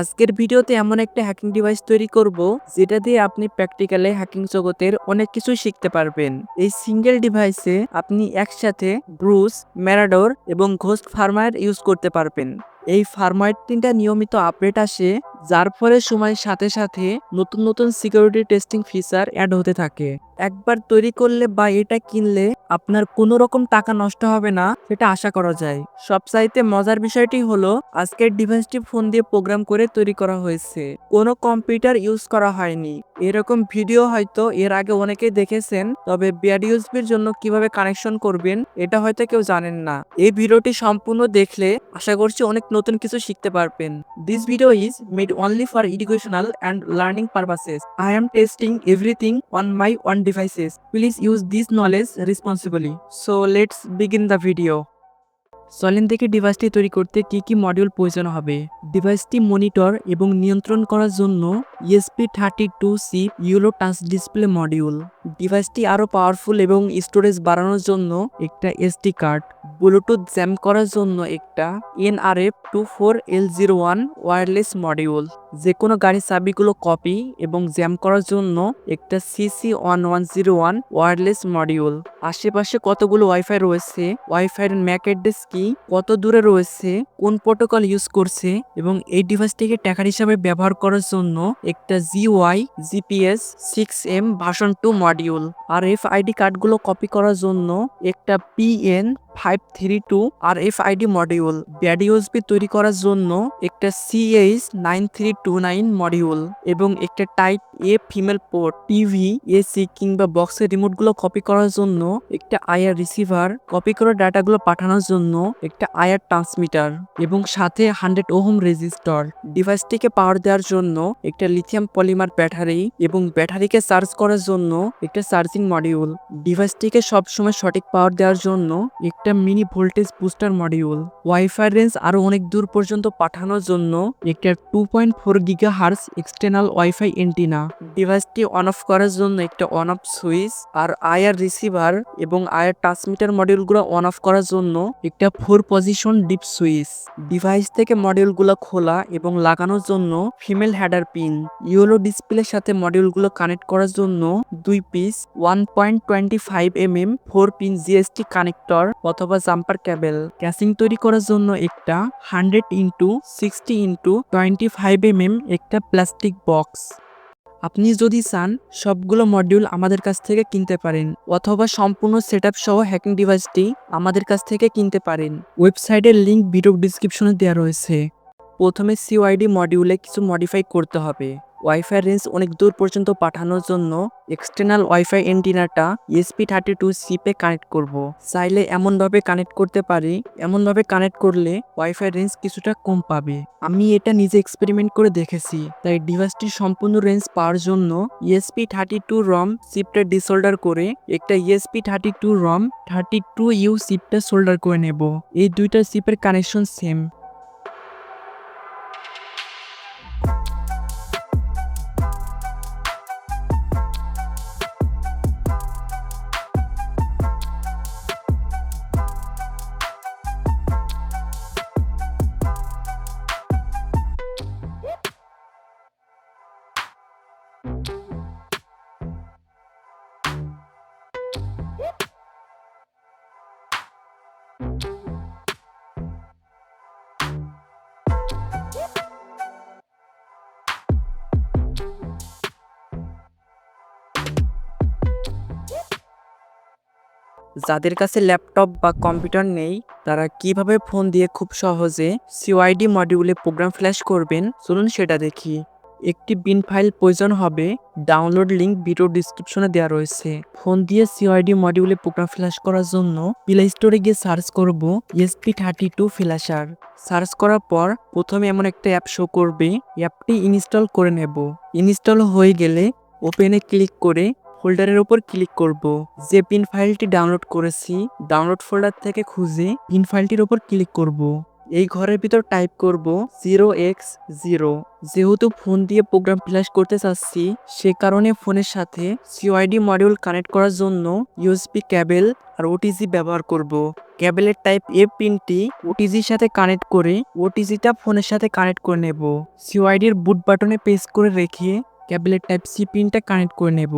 আজকের ভিডিওতে এমন একটা হ্যাকিং ডিভাইস তৈরি করব, যেটা দিয়ে আপনি প্র্যাকটিক্যালে হ্যাকিং জগতের অনেক কিছুই শিখতে পারবেন। এই সিঙ্গেল ডিভাইসে আপনি একসাথে ব্রুস ম্যারাডোর এবং ঘোস্ট ফার্মার ইউজ করতে পারবেন। এই ফার্মার তিনটা নিয়মিত আপডেট আসে, যার ফলে সময়ের সাথে সাথে নতুন নতুন সিকিউরিটি টেস্টিং ফিচার অ্যাড হতে থাকে। একবার তৈরি করলে বা এটা কিনলে আপনার কোনো রকম টাকা নষ্ট হবে না, সেটা আশা করা যায়। সবচাইতে মজার বিষয়টি হলো, আজকের ডিভাইসটি ফোন দিয়ে প্রোগ্রাম করে তৈরি করা হয়েছে। কোনো কম্পিউটার ইউজ করা হয়নি। এরকম ভিডিও হয়তো এর আগে অনেকেই দেখেছেন, তবে বিয়ার ইউজবির জন্য কীভাবে কানেকশন করবেন, এটা হয়তো কেউ জানেন না। এই ভিডিওটি সম্পূর্ণ দেখলে আশা করছি অনেক নতুন কিছু শিখতে পারবেন। This video is made only for educational and learning purposes I am testing everything on my own devices please use this knowledge responsibly so let's begin the video সলেন থেকে ডিভাইসটি তৈরি করতে কি কি মডিউল প্রয়োজন হবে? ডিভাইসটি মনিটর এবং নিয়ন্ত্রণ করার জন্য ESP thirty two C yellow touch display module ডিভাইসটি আরও পাওয়ারফুল এবং স্টোরেজ বাড়ানোর জন্য একটা এসডি কার্ড ব্লুটুথ জ্যাম করার জন্য একটা NRF two four L zero one wireless module যে কোনো গাড়ির চাবিগুলো কপি এবং জ্যাম করার জন্য একটা CC one one zero one wireless module আশেপাশে কতগুলো ওয়াইফাই রয়েছে? ওয়াইফাইয়ের ম্যাক অ্যাড্রেস কি? কত দূরে রয়েছে? কোন প্রোটোকল ইউজ করছে? এবং এই ডিভাইসটিকে ট্যাকার হিসাবে ব্যবহার করার জন্য একটা জিওয়াই জিপিএস সিক্স এম ভাষণ two module R F ID কার্ডগুলো কপি করার জন্য একটা PN five three two R F ID module bad USB তৈরি করার জন্য একটা CH nine three two nine module এবং একটা type A female port TV AC কিংবা বক্সের রিমোটগুলো কপি করার জন্য একটা আয়ার রিসিভার কপি করা ডাটাগুলো পাঠানোর জন্য একটা আয়ার ট্রান্সমিটার এবং সাথে হান্ড্রেড ওহম রেজিস্টর ডিভাইসটিকে পাওয়ার দেওয়ার জন্য একটা লিথিয়াম পলিমার ব্যাটারি এবং ব্যাটারিকে চার্জ করার জন্য একটা চার্জিং মডিউল ডিভাইসটিকে সবসময় সঠিক পাওয়ার দেওয়ার জন্য একটা mini voltage booster module WiFi range আরও অনেক দূর পর্যন্ত পাঠানোর জন্য একটা two point four giga hertz external WiFi antenna ডিভাইসটি অন অফ করার জন্য একটা অন অফ সুইচ আর আয়ার রিসিভার এবং আয়ার ট্রান্সমিটার মডিউলগুলো অন অফ করার জন্য একটা four position DIP switch device থেকে মডিউলগুলো খোলা এবং লাগানোর জন্য ফিমেল হেডার পিন ইউলো ডিসপ্লের সাথে মডিউলগুলো কানেক্ট করার জন্য দুই piece one point twenty five M M four pin JST connector অথবা জাম্পার ক্যাবেল ক্যাসিং তৈরি করার জন্য একটা hundred into sixty into twenty five M M একটা প্লাস্টিক বক্স আপনি যদি চান, সবগুলো মডিউল আমাদের কাছ থেকে কিনতে পারেন, অথবা সম্পূর্ণ সেট সহ হ্যাকিং ডিভাইসটি আমাদের কাছ থেকে কিনতে পারেন। ওয়েবসাইটের লিঙ্ক ভিডিও ডিসক্রিপশনে দেওয়া রয়েছে। প্রথমে সিওআইডি মডিউলে কিছু মডিফাই করতে হবে। ওয়াইফাই রেঞ্জ অনেক দূর পর্যন্ত পাঠানোর জন্য এক্সটার্নাল ওয়াইফাই এন্টিনাটা ইএসপি থার্টি টু সিপে কানেক্ট করব। চাইলে এমনভাবে কানেক্ট করতে পারি, এমনভাবে কানেক্ট করলে ওয়াইফাই রেঞ্জ কিছুটা কম পাবে। আমি এটা নিজে এক্সপেরিমেন্ট করে দেখেছি, তাই ডিভাইসটির সম্পূর্ণ রেঞ্জ পাওয়ার জন্য ইএসপি থার্টি টু রম সিপটা ডিসোল্ডার করে একটা ESP thirty two WROOM thirty two U সিপটা solder করে নেব। এই দুইটা সিপের কানেকশন সেম যাদের কাছে ল্যাপটপ বা কম্পিউটার নেই, তারা কীভাবে ফোন দিয়ে খুব সহজে সিওআইডি মডিউলে প্রোগ্রাম ফ্ল্যাশ করবেন? চলুন সেটা দেখি। একটি বিন ফাইল প্রয়োজন হবে। ডাউনলোড লিঙ্ক ভিডিও ডিসক্রিপশনে দেওয়া রয়েছে। ফোন দিয়ে সিওআইডি মডিউলে প্রোগ্রাম ফ্ল্যাশ করার জন্য প্লে স্টোরে গিয়ে সার্চ করব ESP thirty two flasher search করার পর প্রথমে এমন একটা অ্যাপ শো করবে। অ্যাপটি ইনস্টল করে নেব। ইনস্টল হয়ে গেলে ওপেনে ক্লিক করে ফোল্ডারের উপর ক্লিক করব। যে পিন ফাইলটি ডাউনলোড করেছি, ডাউনলোড ফোল্ডার থেকে খুঁজে পিন ফাইলটির উপর ক্লিক করব। এই ঘরের ভিতর টাইপ করব জিরো এক্স জিরো যেহেতু ফোন দিয়ে প্রোগ্রাম ফ্ল্যাশ করতে চাচ্ছি, সে কারণে ফোনের সাথে সিওআইডি মডিউল কানেক্ট করার জন্য ইউএসবি ক্যাবেল আর ওটিজি ব্যবহার করব। ক্যাবেলের টাইপ এ পিনটি ওটিজির সাথে কানেক্ট করে ওটিজিটা ফোনের সাথে কানেক্ট করে নেব। সিওআইডির বুট বাটনে প্রেস করে রেখে ক্যাবেলের টাইপ সি পিনটা কানেক্ট করে নেব।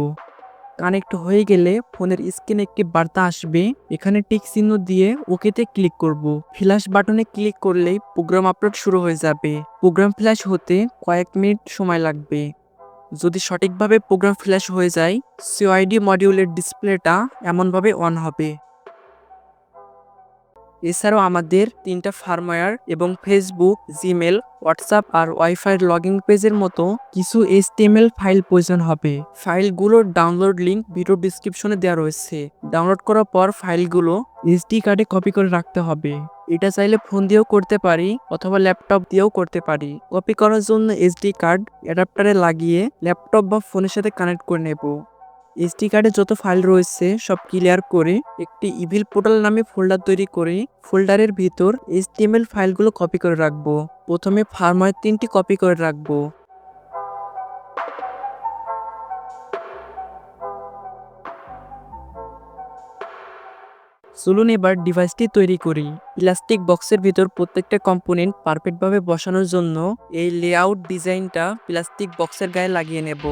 কানেক্ট হয়ে গেলে ফোনের স্ক্রিনে একটি বার্তা আসবে। এখানে টিক চিহ্ন দিয়ে ওকেতে ক্লিক করব। ফ্ল্যাশ বাটনে ক্লিক করলেই প্রোগ্রাম আপলোড শুরু হয়ে যাবে। প্রোগ্রাম ফ্ল্যাশ হতে কয়েক মিনিট সময় লাগবে। যদি সঠিকভাবে প্রোগ্রাম ফ্ল্যাশ হয়ে যায় সিওআইডি মডিউলের ডিসপ্লেটা এমনভাবে অন হবে। এছাড়াও আমাদের তিনটা ফার্মওয়্যার এবং ফেসবুক জিমেল হোয়াটসঅ্যাপ আর ওয়াইফাই লগইন পেজের মতো কিছু এইচটিএমএল ফাইল প্রয়োজন হবে। ফাইলগুলোর ডাউনলোড লিংক ভিডিও ডিসক্রিপশনে দেওয়া রয়েছে। ডাউনলোড করার পর ফাইলগুলো এসডি কার্ডে কপি করে রাখতে হবে। এটা চাইলে ফোন দিয়েও করতে পারি অথবা ল্যাপটপ দিয়েও করতে পারি। কপি করার জন্য এসডি কার্ড অ্যাডাপ্টারে লাগিয়ে ল্যাপটপ বা ফোনের সাথে কানেক্ট করে নেব। এসডি কার্ডে যত ফাইল রয়েছে, সব ক্লিয়ার করে একটি ইভিল পোর্টাল নামে ফোল্ডার তৈরি করে ফোল্ডারের ভিতর এইচটিএমএল ফাইলগুলো কপি করে রাখব। প্রথমে ফার্মওয়্যার তিনটি কপি করে রাখব। চলুন এবার ডিভাইসটি তৈরি করি। প্লাস্টিক বক্সের ভিতর প্রত্যেকটা কম্পোনেন্ট পারফেক্টভাবে বসানোর জন্য এই লেআউট ডিজাইনটা প্লাস্টিক বক্সের গায়ে লাগিয়ে নেব।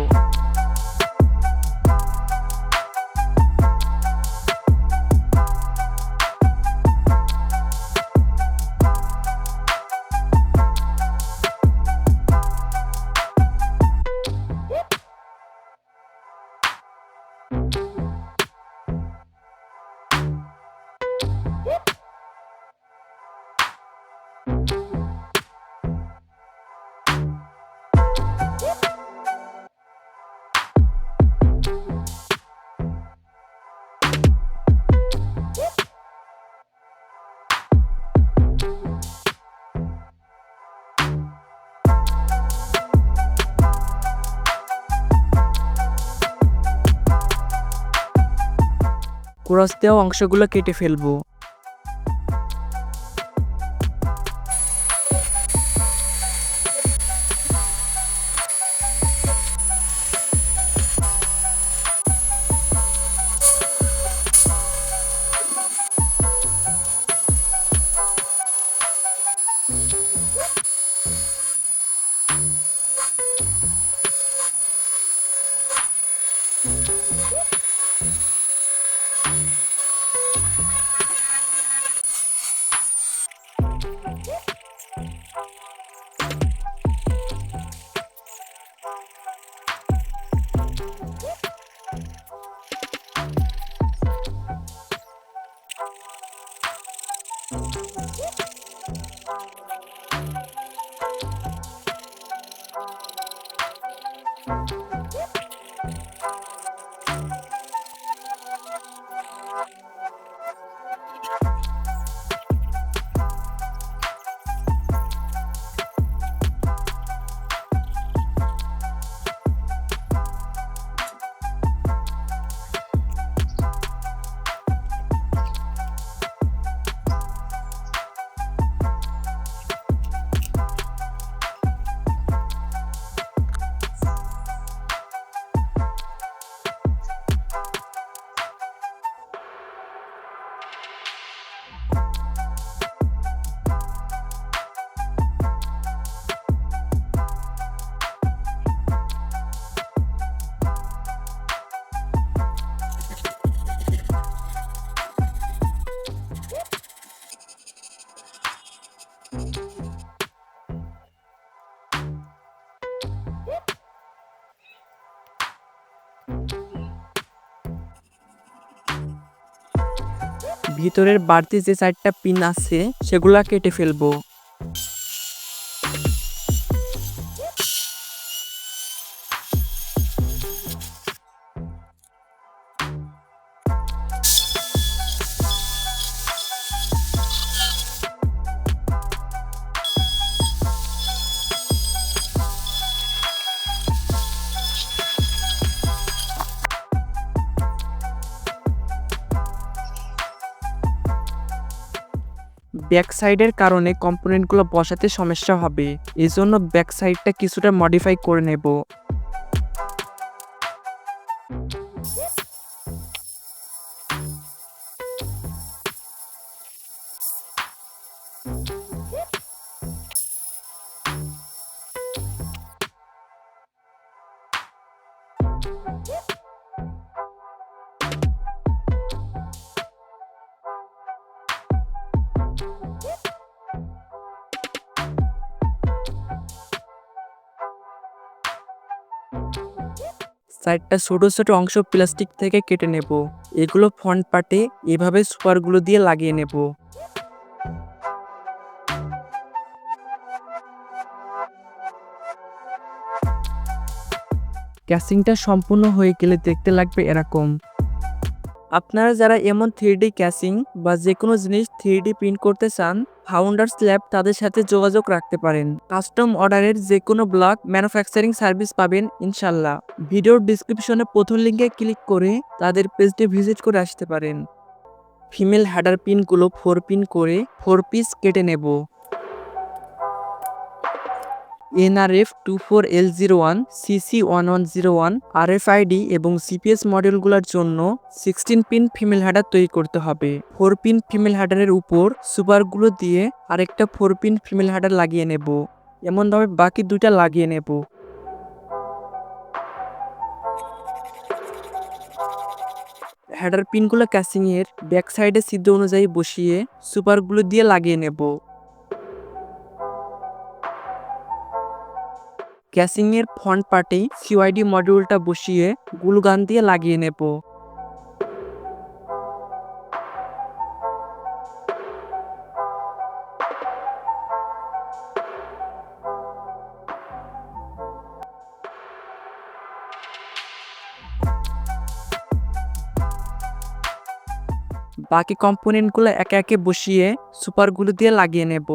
ক্রস অংশগুলো কেটে ফেলব। ভিতরের বাড়তি যে চারটা পিন আছে সেগুলা কেটে ফেলব। ব্যাক সাইডের কারণে কম্পোনেন্টগুলো বসাতে সমস্যা হবে। এজন্য ব্যাক সাইডটা কিছুটা মডিফাই করে নেব। সাইডটা ছোট ছোট অংশ প্লাস্টিক থেকে কেটে নেব। এগুলো ফ্রন্ট পার্টে এভাবে সুপারগুলো দিয়ে লাগিয়ে নেব। ক্যাসিংটা সম্পূর্ণ হয়ে গেলে দেখতে লাগবে এরকম। আপনারা যারা এমন থ্রি ক্যাসিং বা যে কোনো জিনিস থ্রি প্রিন্ট করতে চান ফাউন্ডার্স ল্যাব তাদের সাথে যোগাযোগ রাখতে পারেন। কাস্টম অর্ডারের যে কোনো ব্লক ম্যানুফ্যাকচারিং সার্ভিস পাবেন ইনশাল্লাহ। ভিডিওর ডিসক্রিপশনে প্রথম লিঙ্কে ক্লিক করে তাদের পেজটি ভিজিট করে আসতে পারেন। ফিমেল হ্যাডার পিনগুলো ফোর পিন করে ফোর পিস কেটে নেব। NRF two four L zero one CC one one zero one, RFID এবং সিপিএস মডেলগুলোর জন্য সিক্সটিন পিন ফিমেল হ্যাডার তৈরি করতে হবে। ফোর পিন ফিমেল হ্যাডারের উপর সুপারগুলো দিয়ে আরেকটা ফোর পিন ফিমেল হ্যাডার লাগিয়ে নেব। এমনভাবে বাকি দুইটা লাগিয়ে নেব। হ্যাডার পিনগুলো ক্যাসিংয়ের ব্যাক সাইডে সিদ্ধ অনুযায়ী বসিয়ে সুপারগুলো দিয়ে লাগিয়ে নেব। ক্যাসিংয়ের ফ্রন্ট পার্টে সিওয়াইডি মডিউলটা বসিয়ে গুলগান দিয়ে লাগিয়ে নেব। বাকি কম্পোনেন্টগুলো একে একে বসিয়ে সুপারগুলো দিয়ে লাগিয়ে নেব।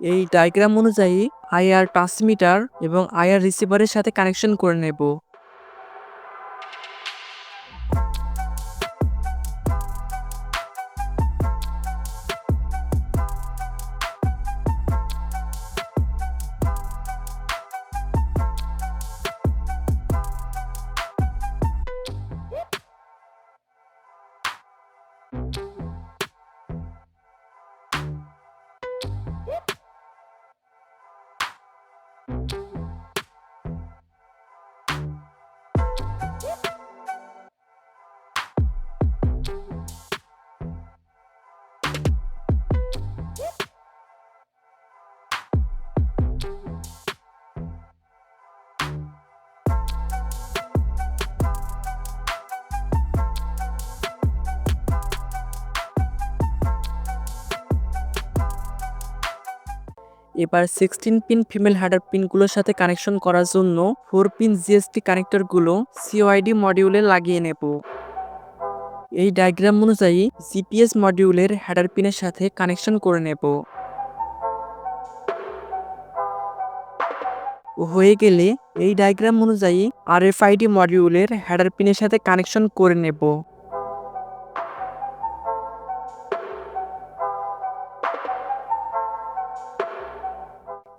এই ডায়গ্রাম অনুযায়ী আইআর ট্রান্সমিটার এবং আইআর রিসিভারের সাথে কানেকশন করে নেব। এবার সিক্সটিন পিন ফিমেল হ্যাডার পিনগুলোর সাথে কানেকশন করার জন্য ফোর পিন জিএসটি কানেক্টরগুলো সিওআইডি মডিউলে লাগিয়ে নেব। এই ডায়াগ্রাম অনুযায়ী জিপিএস মডিউলের হ্যাডার পিনের সাথে কানেকশন করে নেব। হয়ে গেলে এই ডায়াগ্রাম অনুযায়ী আর আরএফআইডি মডিউলের হ্যাডার পিনের সাথে কানেকশন করে নেব।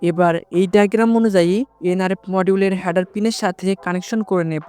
এবার এই ডায়াগ্রাম অনুযায়ী এনআরএফ মডিউলের হেডার পিনের সাথে কানেকশন করে নেব।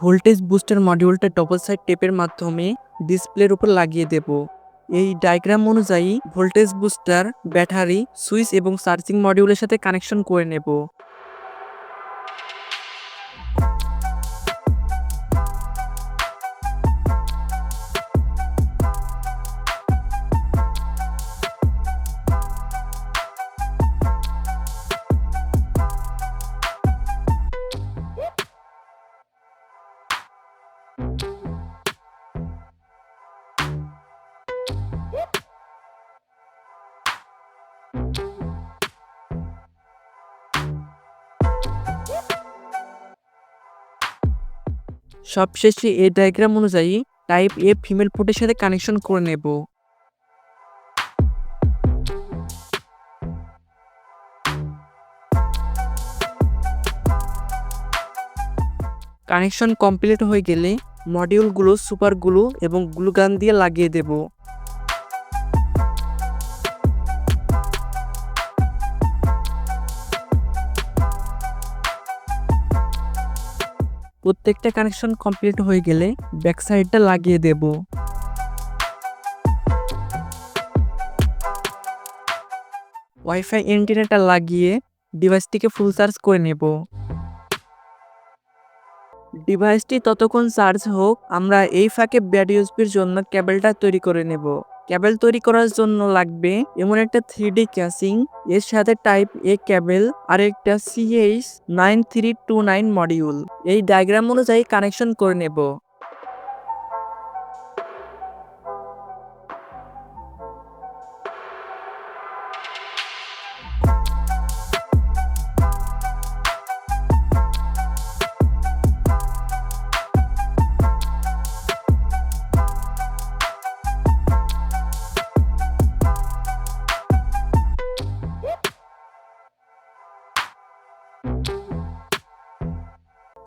ভোল্টেজ বুস্টার মডিউলটা ডবল সাইড টেপের মাধ্যমে ডিসপ্লের উপর লাগিয়ে দেব। এই ডায়াগ্রাম অনুযায়ী ভোল্টেজ বুস্টার, ব্যাটারি সুইচ এবং চার্জিং মডিউলের সাথে কানেকশন করে নেব। সবশেষে এই ডায়াগ্রাম অনুযায়ী টাইপ এ ফিমেল ফুটের সাথে কানেকশন করে নেব। কানেকশন কমপ্লিট হয়ে গেলে মডিউলগুলো সুপার গ্লু এবং গ্লুগান দিয়ে লাগিয়ে দেব। প্রত্যেকটা কানেকশন কমপ্লিট হয়ে গেলে ব্যাক সাইডটা লাগিয়ে দেব। ওয়াইফাই এন্টিনাটা লাগিয়ে ডিভাইসটিকে ফুল চার্জ করে নেব। ডিভাইসটি ততক্ষণ চার্জ হোক, আমরা এই ফাঁকে ব্যাড ইউএসবির জন্য কেবলটা তৈরি করে নেব। কেবল তৈরি করার জন্য লাগবে। এমন একটা থ্রি ডি ক্যাসিং এর সাথে টাইপ এ ক্যাবেল, আর একটা CH nine three two nine module এই ডায়াগ্রাম অনুযায়ী কানেকশন করে নেব।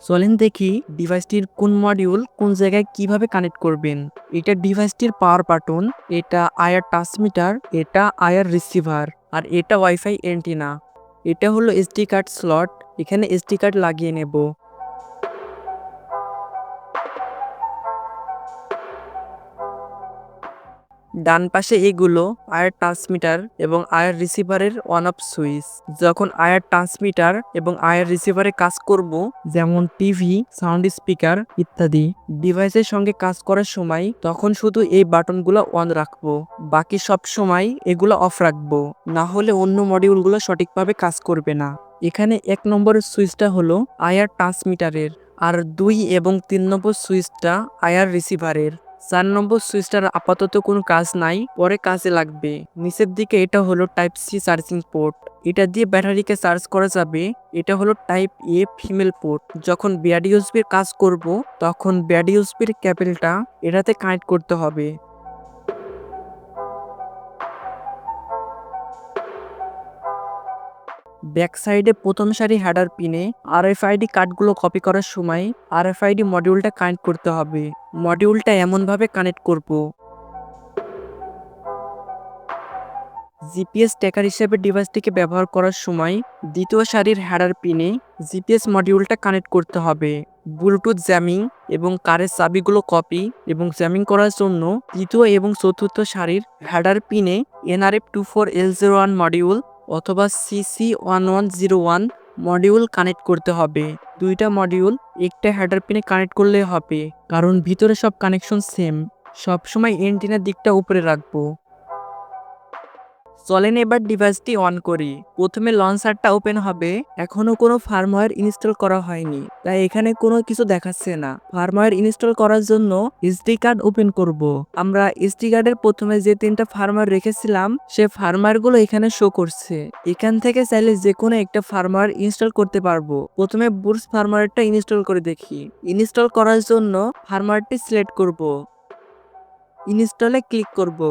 চলেন দেখি ডিভাইসটির কোন মডিউল কোন জায়গায় কীভাবে কানেক্ট করবেন। এটা ডিভাইসটির পাওয়ার বাটন এটা আয়ার ট্রান্সমিটার এটা আয়ার রিসিভার আর এটা ওয়াইফাই এন্টিনা এটা হলো এসডি কার্ড স্লট এখানে এসডি কার্ড লাগিয়ে নেব। ডান পাশে এগুলো আয়ার ট্রান্সমিটার এবং আয়ার রিসিভারের অন অফ সুইচ। যখন আয়ার ট্রান্সমিটার এবং আয়ার রিসিভারে কাজ করব, যেমন টিভি, সাউন্ড স্পিকার ইত্যাদি ডিভাইসের সঙ্গে কাজ করার সময় তখন শুধু এই বাটনগুলো অন রাখব। বাকি সব সময় এগুলো অফ রাখব। না হলে অন্য মডিউলগুলো সঠিকভাবে কাজ করবে না। এখানে এক নম্বরের সুইচটা হলো আয়ার ট্রান্সমিটারের। আর দুই এবং তিন নম্বর সুইচটা আয়ার রিসিভারের। চার নম্বর সুইচটার আপাতত কোনো কাজ নাই, পরে কাজে লাগবে। নিচের দিকে এটা হলো টাইপ সি চার্জিং পোর্ট এটা দিয়ে ব্যাটারিকে চার্জ করা যাবে। এটা হলো টাইপ এ ফিমেল পোর্ট যখন ব্যাড ইউএসবির কাজ করব, তখন ব্যাড ক্যাপেলটা এটাতে কানেক্ট করতে হবে। ব্যাক সাইডে প্রথম সারি হেডার পিনে আর এফ আরএফআইডি কার্ডগুলো কপি করার সময় আর এফ আরএফআইডি মডিউলটা কানেক্ট করতে হবে। মডিউলটা এমনভাবে কানেক্ট করব। জিপিএস ট্যাকার হিসেবে ডিভাইসটিকে ব্যবহার করার সময় দ্বিতীয় সারির হেডার পিনে জিপিএস মডিউলটা কানেক্ট করতে হবে। ব্লুটুথ জ্যামিং এবং কারের চাবিগুলো কপি এবং জ্যামিং করার জন্য তৃতীয় এবং চতুর্থ সারির হেডার পিনে NRF two four L zero one module অথবা CC one one zero one module connect করতে হবে। দুইটা মডিউল একটা হেডার পিনে কানেক্ট করলে হবে, কারণ ভিতরে সব কানেকশন সেম সবসময় এন্টিনার দিকটা উপরে রাখব। চলেন এবার ডিভাইসটি অন করি। প্রথমে লঞ্চারটা ওপেন হবে। এখনও কোনো ফার্মওয়্যার ইনস্টল করা হয়নি। তাই এখানে কোনো কিছু দেখাচ্ছে না। ফার্মওয়্যার ইনস্টল করার জন্য এসডি কার্ড ওপেন করব। আমরা এসডি কার্ডের প্রথমে যে তিনটা ফার্মওয়্যার রেখেছিলাম, সে ফার্মওয়্যারগুলো এখানে শো করছে। এখান থেকে চাইলে যে কোনো একটা ফার্মওয়্যার ইনস্টল করতে পারব। প্রথমে বুটস ফার্মওয়্যারটা ইনস্টল করে দেখি। ইনস্টল করার জন্য ফার্মওয়্যারটি সিলেক্ট করব। ইনস্টলে ক্লিক করব।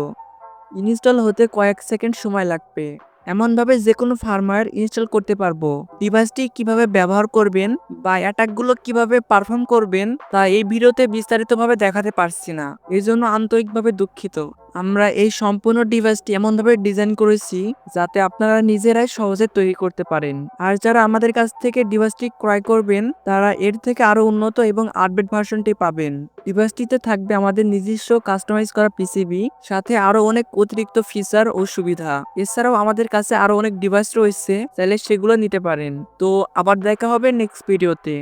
ইনস্টল হতে কয়েক সেকেন্ড সময় লাগবে। এমনভাবে যে কোনো ফার্মার ইনস্টল করতে পারব। ডিভাইসটি কীভাবে ব্যবহার করবেন বা অ্যাটাকগুলো কীভাবে পারফর্ম করবেন তা এই ভিডিওতে বিস্তারিতভাবে দেখাতে পারছি না। এই জন্য আন্তরিকভাবে দুঃখিত। আমরা এই সম্পূর্ণ ডিভাইসটি এমনভাবে ডিজাইন করেছি যাতে আপনারা নিজেরাই সহজে তৈরি করতে পারেন। আর যারা আমাদের কাছ থেকে ডিভাইসটি ক্রয় করবেন, তারা এর থেকে আরও উন্নত এবং আপডেট ভার্সনটি পাবেন। ডিভাইসটিতে থাকবে আমাদের নিজস্ব কাস্টমাইজ করা পিসিবি সাথে আরও অনেক অতিরিক্ত ফিচার ও সুবিধা। এছাড়াও আমাদের কাছে আরও অনেক ডিভাইস রয়েছে, চাইলে সেগুলো নিতে পারেন। তো আবার দেখা হবে নেক্সট ভিডিওতে